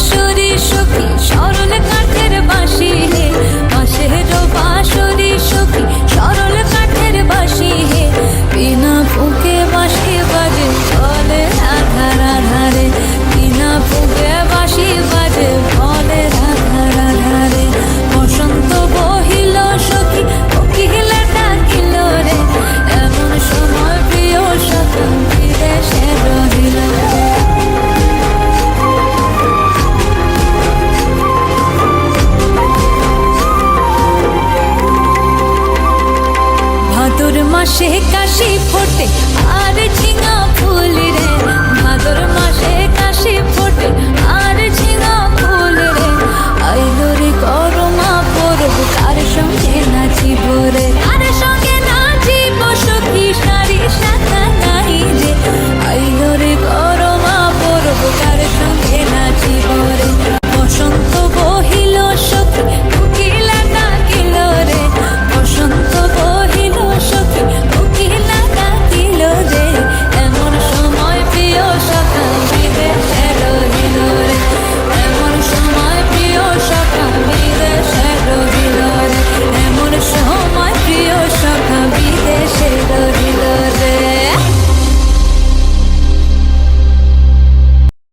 should মাসে কাশি ফোটে আর ঝিঙা